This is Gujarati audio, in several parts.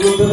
রুদ্র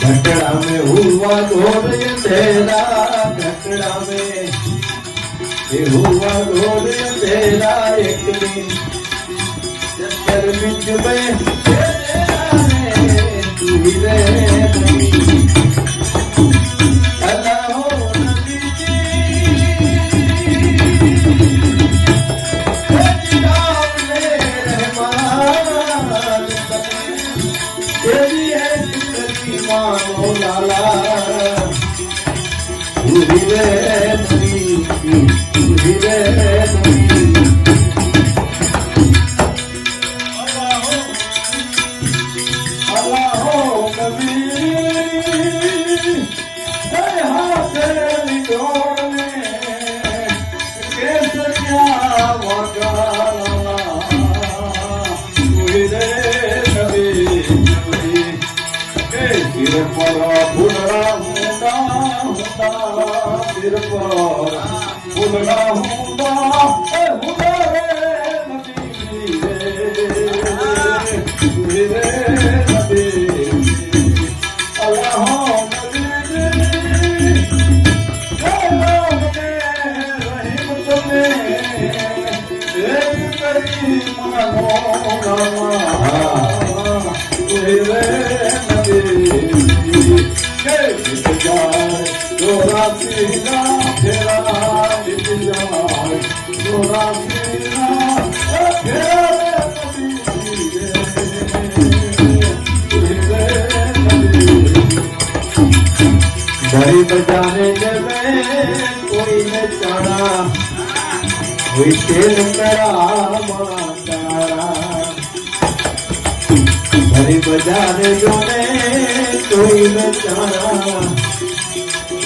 ઘટડા મેં હુવા ગોળીએ તેરા ઘટડા મેં એ હુવા ગોળીએ તેરા એકલી ચક્કર બીજ મેં ઉડડા હુંડા એ હુંડા રે નદી રે રે નદી અલ્લાહ કરી મનો રામા રે ગરીબ જાને જમે કોઈને ચણા વિશેલ કરા તારા ગરીબ જાને જમે કોઈને ચણા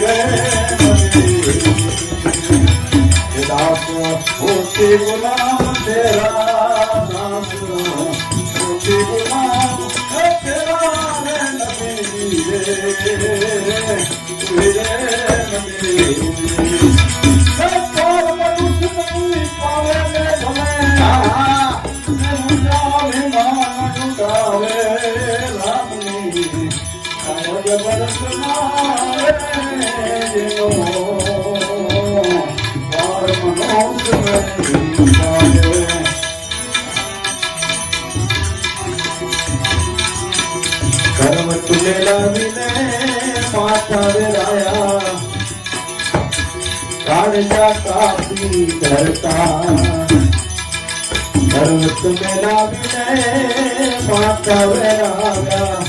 रे दास होते बोला તુલે લાવીને માથા વેરાયા કાળજા કાપી ધરતા કર્મ તુલે લાવીને માથા વેરાયા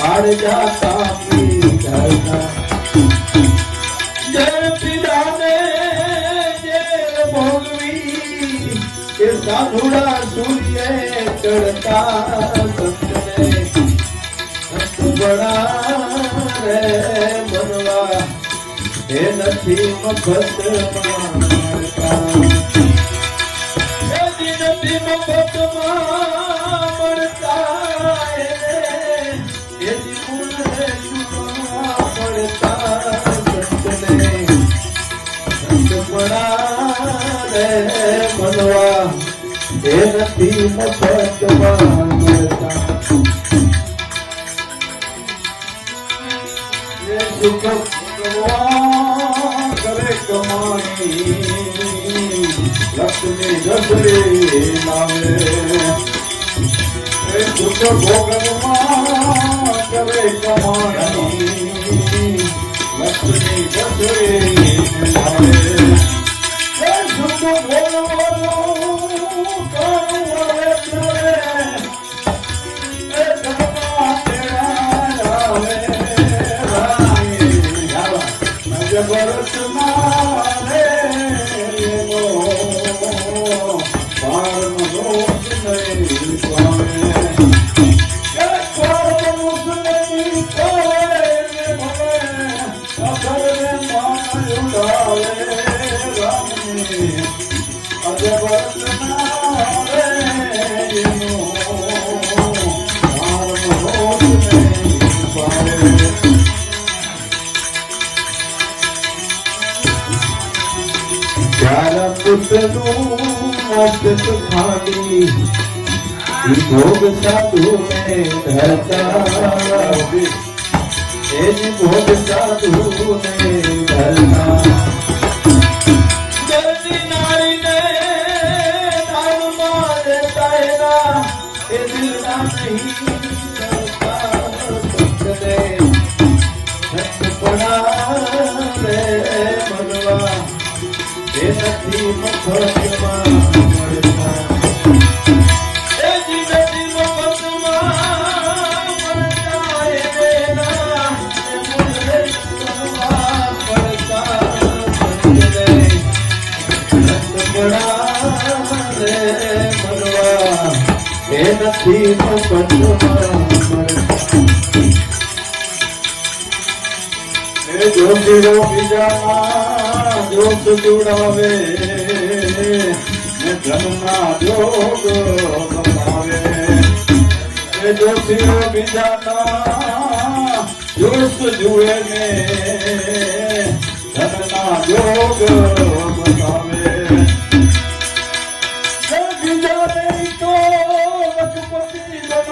કાળજા કાપી ધરતા જય પિતાને કે સાધુડા સૂર્ય ચડતા. સંતને સંત બડા રે બનવા એ નથી મફત મળતા નથી મફત મળતા એ ગુણ ચૂકવા સંતને સંત બડા બનવા એ નથી મળતા કરે કમાણી લક્ષ્મી ગઢડે લાવે સુખ ભોગવમાં કરે કમાણી ખાલી. ભોગ સાધુ ને ધરતા. એની ભોગ સાધુ ને ધરતા દર્દી નારીને દાનમાં દેતા એના એ દિલના નહીં કરતા ભક્તને સંતપણા રે મનવા એ નથી મફતમાં એ નથી એ જોશીરો બીજામાં જોશ જોડાવે ને ધનના જોગ કમાવે. એ જોશીરો બીજાના જોશ જુએ ને, ધનના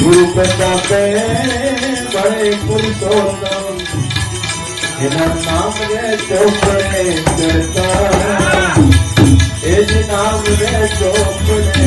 રૂપદાતે બળે પુરુષોત્તમ એના નામ રે ચોપડે ચડતા એ જ નામ રે ચોપડે.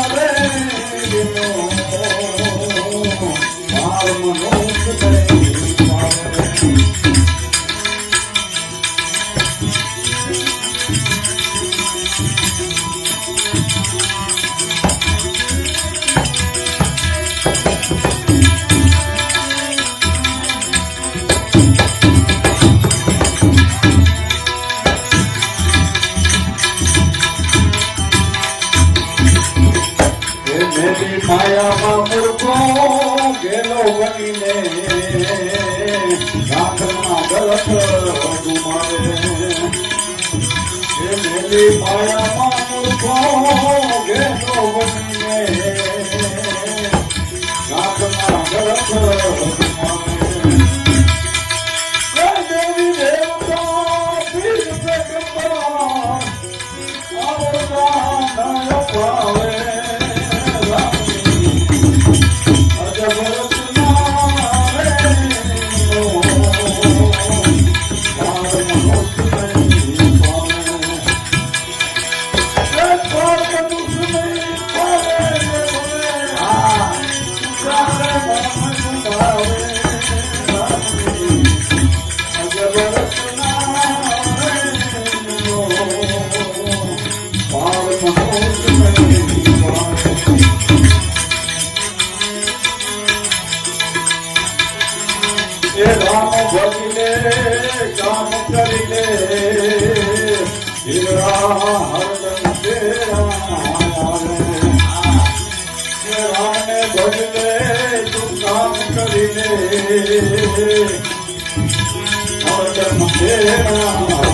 મેરી માયામાં મૂર્ખો ગેલો બનીને રાખના ગલત ગુમાવે મેરી. માયામાં મૂર્ખો ગેલો બનીને રાખના ગલત ગુમાવે દેવી દેવતા હરદમ તેરા